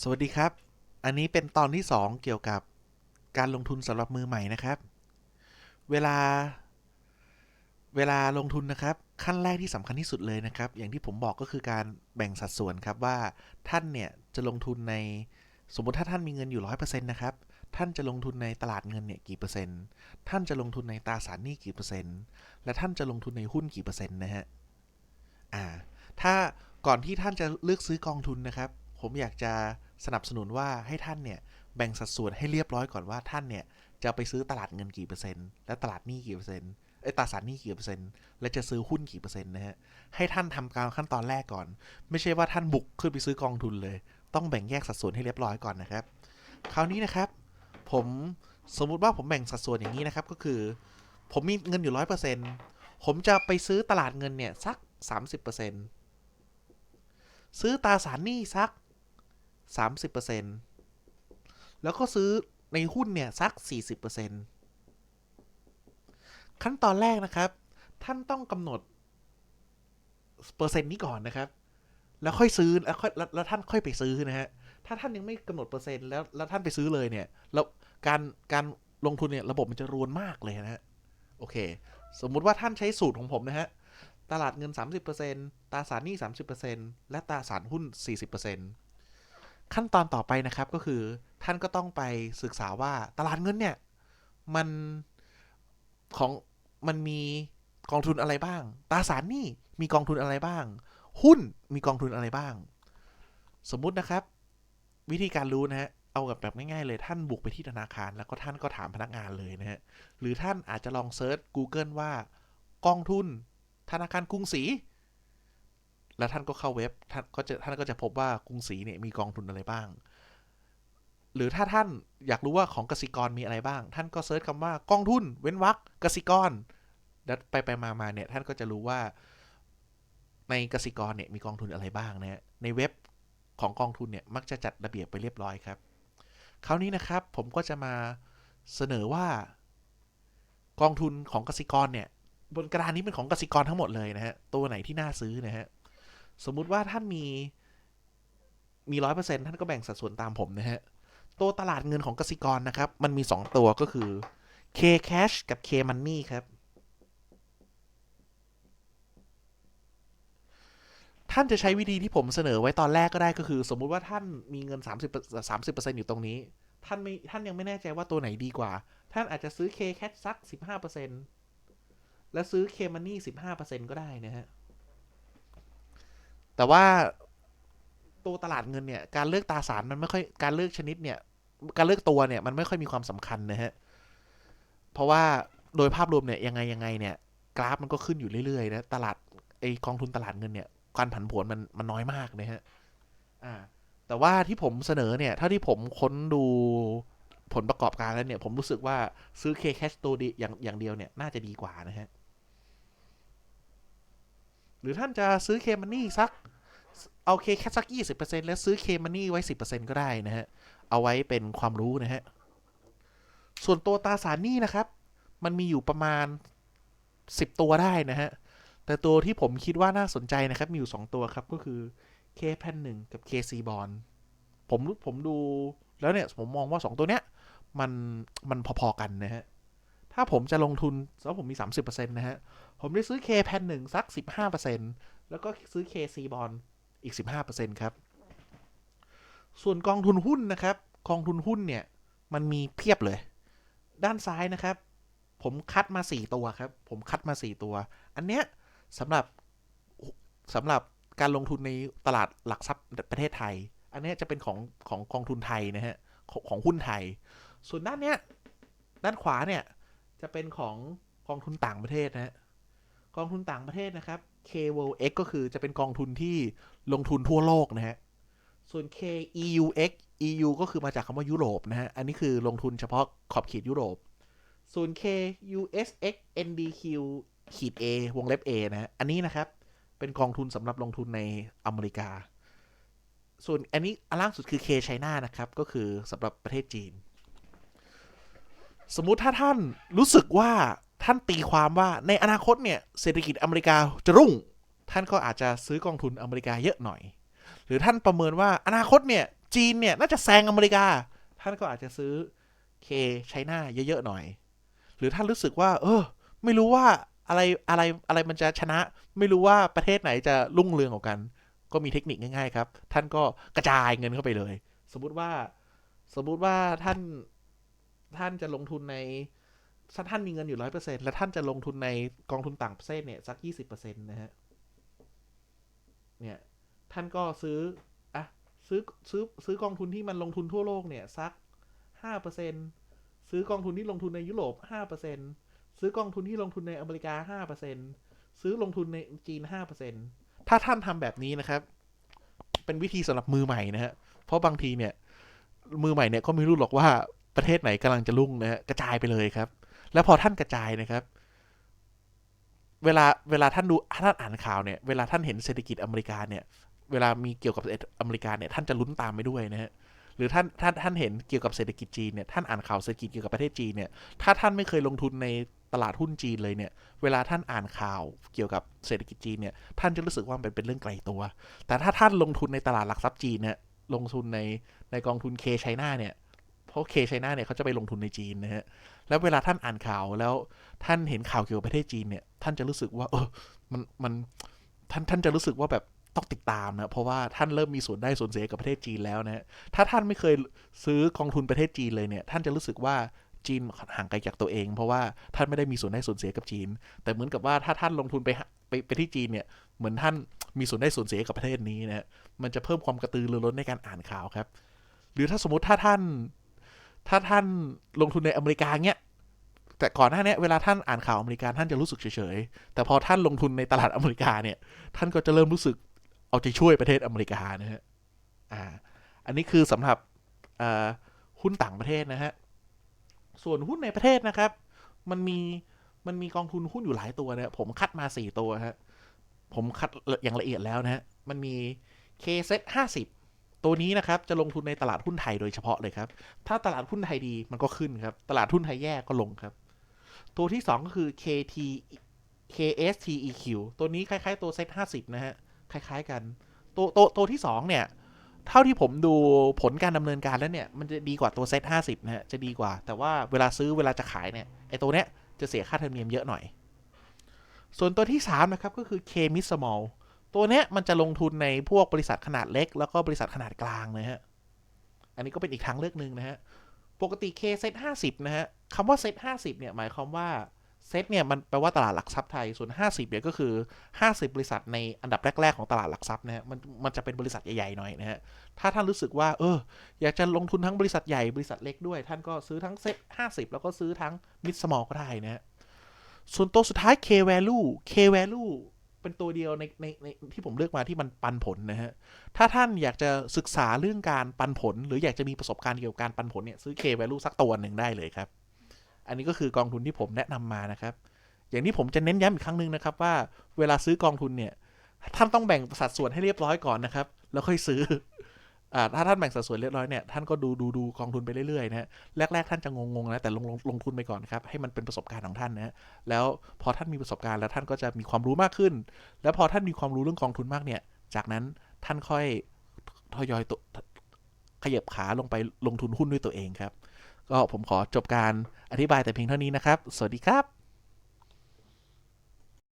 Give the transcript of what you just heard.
สวัสดีครับ อันนี้เป็นตอนที่ 2 เกี่ยวกับการลงทุนสำหรับมือใหม่นะครับ เวลา เวลาลงทุนนะครับ ขั้นแรกที่สำคัญที่สุดเลยนะครับ อย่างที่ผมบอกก็คือการแบ่งสัดส่วนครับว่าท่านเนี่ยจะลงทุนในสมมติถ้าท่านมีเงินอยู่100%นะครับ ท่านจะลงทุนในตลาดเงินเนี่ยกี่เปอร์เซ็นต์ ท่านจะลงทุนในตราสารหนี้กี่เปอร์เซ็นต์ และท่านจะลงทุนในหุ้นกี่เปอร์เซ็นต์นะฮะ อ่า ถ้าก่อนที่ท่านจะเลือกซื้อกองทุนนะครับ ผมอยากจะสนับสนุนว่าให้ท่านเนี่ยแบ่งสัดส่วนให้เรียบร้อยก่อนว่าท่านเนี่ยจะไปซื้อตลาดเงินกี่เปอร์เซ็นต์และตลาดหนี้กี่เปอร์เซ็นต์ไอ้ตราสารหนี้กี่เปอร์เซ็นต์และจะซื้อหุ้นกี่เปอร์เซ็นต์นะฮะให้ท่านทำการขั้นตอนแรกก่อน ไม่ใช่ว่าท่านบุกขึ้นไปซื้อกองทุนเลย ต้องแบ่งแยกสัดส่วนให้เรียบร้อยก่อนนะครับ คราวนี้นะครับ ผมสมมุติว่าผมแบ่งสัดส่วนอย่างนี้นะครับก็คือ ผมมีเงินอยู่ร้อยเปอร์เซ็นต์ผมจะไปซื้อตลาดเงินเนี่ยสักสามสิบเปอร์เซ็นต์ซื้อตราสารหนี้สัก 30%แล้วก็ซื้อในหุ้นเนี่ย สัก 40%ขั้นตอนแรกนะครับ ท่านต้องกำหนด เปอร์เซ็นต์นี้ก่อนนะครับ แล้วค่อยซื้อแล้วค่อยแล้วท่านค่อยไปซื้อนะฮะ ถ้าท่านยังไม่กำหนดเปอร์เซ็นต์แล้วแล้วท่านไปซื้อเลยเนี่ยแล้วการการลงทุนเนี่ยระบบมันจะรวนมากเลยนะฮะโอเค สมมุติว่าท่านใช้สูตรของผมนะฮะตลาดเงิน 30%ตราสารหนี้ 30%และตราสารหุ้น 40% ขั้นตอนต่อไปนะครับก็คือท่านก็ต้องไปศึกษาว่าตลาดเงินเนี่ย มันของมันมีกองทุนอะไรบ้าง ตราสารหนี้มีกองทุนอะไรบ้าง หุ้นมีกองทุนอะไรบ้าง สมมุตินะครับ วิธีการรู้นะฮะเอาแบบแบบง่ายๆเลยท่านบุกไปที่ธนาคาร แล้วก็ท่านก็ถามพนักงานเลยนะฮะหรือท่านอาจจะลองเซิร์ช Google ว่ากองทุนธนาคารกรุงศรี แล้วท่านก็เข้าเว็บท่านก็จะท่านก็จะพบว่ากรุงศรีเนี่ยมีกองทุนอะไรบ้าง หรือถ้าท่านอยากรู้ว่าของกสิกรมีอะไรบ้าง ท่านก็เซิร์ชคำว่ากองทุน เว้นวรรคกสิกรแล้วไปไปมามาเนี่ยท่านก็จะรู้ว่า ในกสิกรเนี่ยมีกองทุนอะไรบ้างนะฮะในเว็บของกองทุนเนี่ยมักจะจัดระเบียบไปเรียบร้อยครับ คราวนี้นะครับผมก็จะมาเสนอว่ากองทุนของกสิกรเนี่ยบนกระดานนี้เป็นของกสิกรทั้งหมดเลยนะฮะตัวไหนที่น่าซื้อนะฮะ สมมุติว่าท่านมีมีร้อยเปอร์เซ็นท่านก็แบ่งสัดส่วนตามผมนะฮะ ตัวตลาดเงินของกสิกรนะครับ มันมี 2 ตัวก็คือ K Cash กับ K Money ครับ ท่านจะใช้วิธีที่ผมเสนอไว้ตอนแรกก็ได้ก็คือ สมมุติว่าท่านมีเงิน 30 30%อยู่ตรงนี้ ท่านไม่ท่านยังไม่แน่ใจว่าตัวไหนดีกว่า ท่านอาจจะซื้อ K Cash สัก 15%และซื้อ K Money 15%ก็ได้นะฮะ แต่ว่าตัวตลาดเงินเนี่ย การเลือกตราสารมันไม่ค่อยการเลือกชนิดเนี่ย การเลือกตัวเนี่ยมันไม่ค่อยมีความสำคัญนะฮะ เพราะว่าโดยภาพรวมเนี่ยยังไงยังไงเนี่ย กราฟมันก็ขึ้นอยู่เรื่อยๆนะตลาดไอกองทุนตลาดเงินเนี่ยการผันผวนมันมันน้อยมากนะฮะ อ่า แต่ว่าที่ผมเสนอเนี่ยเท่าที่ผมค้นดูผลประกอบการแล้วเนี่ย ผมรู้สึกว่าซื้อ K Cash ตัวดีอย่างอย่างเดียวเนี่ย น่าจะดีกว่านะฮะ หรือท่านจะซื้อ K Money สักเอาเคแค่สัก 20%แล้วซื้อเคมันนี่ไว้ 10%ก็ได้นะฮะ เอาไว้เป็นความรู้นะฮะ ส่วนตัวตาสารนี้นะครับ มันมีอยู่ประมาณ 10 ตัวได้นะฮะ แต่ตัวที่ผมคิดว่าน่าสนใจนะครับ มีอยู่ 2 ตัวครับก็คือ K แพนหนึ่งกับ KC Bond ผมผมดูแล้วเนี่ย ผมมองว่า 2 ตัวเนี้ย มันมันพอๆกันนะฮะ ถ้าผมจะลงทุนแล้วผมมี 30%นะฮะ ผมได้ซื้อ K แพนหนึ่งสัก 15%แล้วก็ซื้อ KC b o n อีก 15%ครับ ส่วนกองทุนหุ้นนะครับ กองทุนหุ้นเนี่ย มันมีเพียบเลย ด้านซ้ายนะครับ ผมคัดมา 4 ตัวครับ ผมคัดมา 4 ตัว อันเนี้ยสำหรับสำหรับการลงทุนในตลาดหลักทรัพย์ประเทศไทย อันเนี้ยจะเป็นของของกองทุนไทยนะฮะขของหุ้นไทย ส่วนด้านเนี้ย ด้านขวาเนี่ย จะเป็นของกองทุนต่างประเทศนะฮะกองทุนต่างประเทศนะครับ K World X ก็คือจะเป็นกองทุนที่ลงทุนทั่วโลกนะฮะ ส่วน K EU X EU ก็คือมาจากคำว่ายุโรปนะฮะ อันนี้คือลงทุนเฉพาะขอบเขตยุโรป ส่วน K US X NDQ ขีด A วงเล็บ A นะฮะ อันนี้นะครับ เป็นกองทุนสำหรับลงทุนในอเมริกา ส่วนอันนี้อันล่างสุดคือ K China นะครับ ก็คือสำหรับประเทศจีน สมมุติถ้าท่านรู้สึกว่าท่านตีความว่าในอนาคตเนี่ยเศรษฐกิจอเมริกาจะรุ่ง ท่านก็อาจจะซื้อกองทุนอเมริกาเยอะหน่อย หรือท่านประเมินว่าอนาคตเนี่ยจีนเนี่ยน่าจะแซงอเมริกา ท่านก็อาจจะซื้อเคไชน่าเยอะๆหน่อย หรือท่านรู้สึกว่า เออ ไม่รู้ว่าอะไรอะไรอะไรมันจะชนะ ไม่รู้ว่าประเทศไหนจะรุ่งเรืองกว่ากัน ก็มีเทคนิคง่ายๆครับ ท่านก็กระจายเงินเข้าไปเลย สมมุติว่าสมมุติว่าท่าน ท่านจะลงทุนในถ้าท่านมีเงินอยู่ร้อยเปอร์เซ็นแล้วท่านจะลงทุนในกองทุนต่างประเทศเนี่ย สักยี่สิบเปอร์เซ็นต์นะฮะ เนี่ย ท่านก็ซื้ออะซื้อซื้อซื้อกองทุนที่มันลงทุนทั่วโลกเนี่ย สักห้าเปอร์เซ็นซื้อกองทุนที่ลงทุนในยุโรปห้าเปอร์เซ็นซื้อกองทุนที่ลงทุนในอเมริกาห้าเปอร์เซ็นซื้อลงทุนในจีนห้าเปอร์เซ็นถ้าท่านทำแบบนี้นะครับ เป็นวิธีสำหรับมือใหม่นะฮะ เพราะบางทีเนี่ย มือใหม่เนี่ยก็ไม่รู้หรอกว่า ประเทศไหนกำลังจะรุ่งนะฮะกระจายไปเลยครับ แล้วพอท่านกระจายนะครับ เวลาเวลาท่านดูท่านอ่านข่าวเนี่ยเวลาท่านเห็นเศรษฐกิจอเมริกาเนี่ย เวลามีเกี่ยวกับอเมริกาเนี่ยท่านจะลุ้นตามไปด้วยนะฮะหรือท่านท่านท่านเห็นเกี่ยวกับเศรษฐกิจจีนเนี่ยท่านอ่านข่าวเศรษฐกิจเกี่ยวกับประเทศจีนเนี่ยถ้าท่านไม่เคยลงทุนในตลาดหุ้นจีนเลยเนี่ย เวลาท่านอ่านข่าวเกี่ยวกับเศรษฐกิจจีนเนี่ยท่านจะรู้สึกว่ามันเป็นเรื่องไกลตัว แต่ถ้าท่านลงทุนในตลาดหลักทรัพย์จีนเนี่ยลงทุนในในกองทุนเคไชน่าเนี่ย เพราะเคไชน่าเนี่ยเขาจะไปลงทุนในจีนนะฮะ แล้วเวลาท่านอ่านข่าวแล้วท่านเห็นข่าวเกี่ยวกับประเทศจีนเนี่ย ท่านจะรู้สึกว่า เออ มัน มัน ท่าน ท่านจะรู้สึกว่าแบบต้องติดตามนะ เพราะว่าท่านเริ่มมีส่วนได้ส่วนเสียกับประเทศจีนแล้วนะถ้าท่านไม่เคยซื้อกองทุนประเทศจีนเลยเนี่ย ท่านจะรู้สึกว่าจีนห่างไกลจากตัวเอง เพราะว่าท่านไม่ได้มีส่วนได้ส่วนเสียกับจีน แต่เหมือนกับว่าถ้าท่านลงทุนไปไปไปที่จีนเนี่ย เหมือนท่านมีส่วนได้ส่วนเสียกับประเทศนี้นะฮะมันจะเพิ่มความกระตือรือร้นในการอ่านข่าวครับ หรือถ้าสมมติถ้าท่าน ถ้าท่านลงทุนในอเมริกาเนี่ยแต่ก่อนหน้านี้เวลาท่านอ่านข่าวอเมริกาท่านจะรู้สึกเฉยๆ แต่พอท่านลงทุนในตลาดอเมริกาเนี่ย ท่านก็จะเริ่มรู้สึกเอาใจช่วยประเทศอเมริกานะฮะ อ่า อันนี้คือสำหรับหุ้นต่างประเทศนะฮะ ส่วนหุ้นในประเทศนะครับ มันมีมันมีกองทุนหุ้นอยู่หลายตัวนะผมคัดมาสี่ตัวฮะ ผมคัดอย่างละเอียดแล้วนะฮะ มันมี KZ 50 ตัวนี้นะครับจะลงทุนในตลาดหุ้นไทยโดยเฉพาะเลยครับ ถ้าตลาดหุ้นไทยดีมันก็ขึ้นครับ ตลาดหุ้นไทยแย่ก็ลงครับ ตัวที่ 2 ก็คือ KT KSTEQ ตัวนี้คล้ายๆ ตัวเซ็ต50นะฮะ คล้ายๆกัน ตัวตัวตัวที่ 2 เนี่ย เท่าที่ผมดูผลการดำเนินการแล้วเนี่ย มันจะดีกว่าตัวเซ็ต50นะฮะ จะดีกว่า แต่ว่าเวลาซื้อเวลาจะขายเนี่ย ไอตัวเนี้ยจะเสียค่าธรรมเนียมเยอะหน่อย ส่วนตัวที่ 3 นะครับก็คือ K Mid Small ตัวเนี้ยมันจะลงทุนในพวกบริษัทขนาดเล็ก แล้วก็บริษัทขนาดกลางนะฮะ อันนี้ก็เป็นอีกทางเลือกหนึ่งนะฮะ ปกติ K เซ็ต50นะฮะคำว่าเซ็ต50เนี่ยหมายความว่าเซ็ตเนี่ยมันแปลว่าตลาดหลักทรัพย์ไทย ส่วน 50เนี่ยก็คือ 50 บริษัทในอันดับแรก ๆ ของตลาดหลักทรัพย์นะฮะมันมันจะเป็นบริษัทใหญ่ๆหน่อยนะฮะ ถ้าท่านรู้สึกว่า เออ อยากจะลงทุนทั้งบริษัทใหญ่บริษัทเล็กด้วย ท่านก็ซื้อทั้งเซ็ต50 แล้วก็ซื้อทั้ง mid small ก็ได้นะฮะ ส่วนตัวสุดท้าย K value K value เป็นตัวเดียวในในในที่ผมเลือกมาที่มันปันผลนะฮะ ถ้าท่านอยากจะศึกษาเรื่องการปันผล หรืออยากจะมีประสบการณ์เกี่ยวกับการปันผลเนี่ยซื้อ K value สักตัวหนึ่งได้เลยครับ อันนี้ก็คือกองทุนที่ผมแนะนำมานะครับ อย่างที่ผมจะเน้นย้ำอีกครั้งหนึ่งนะครับว่าเวลาซื้อกองทุนเนี่ยท่านต้องแบ่งสัดส่วนให้เรียบร้อยก่อนนะครับ แล้วค่อยซื้อ ถ้าท่านแบ่งสัดส่วนเรียบร้อยเนี่ยท่านก็ดูดูดูกองทุนไปเรื่อยๆนะฮะแรกๆท่านจะงงๆนะแต่ลงลงลงทุนไปก่อนครับให้มันเป็นประสบการณ์ของท่านนะฮะแล้วพอท่านมีประสบการณ์แล้วท่านก็จะมีความรู้มากขึ้น แล้วพอท่านมีความรู้เรื่องกองทุนมากเนี่ย จากนั้นท่านค่อยทยอยตัวขยับขาลงไปลงทุนหุ้นด้วยตัวเองครับ ก็ผมขอจบการอธิบายแต่เพียงเท่านี้นะครับ สวัสดีครับ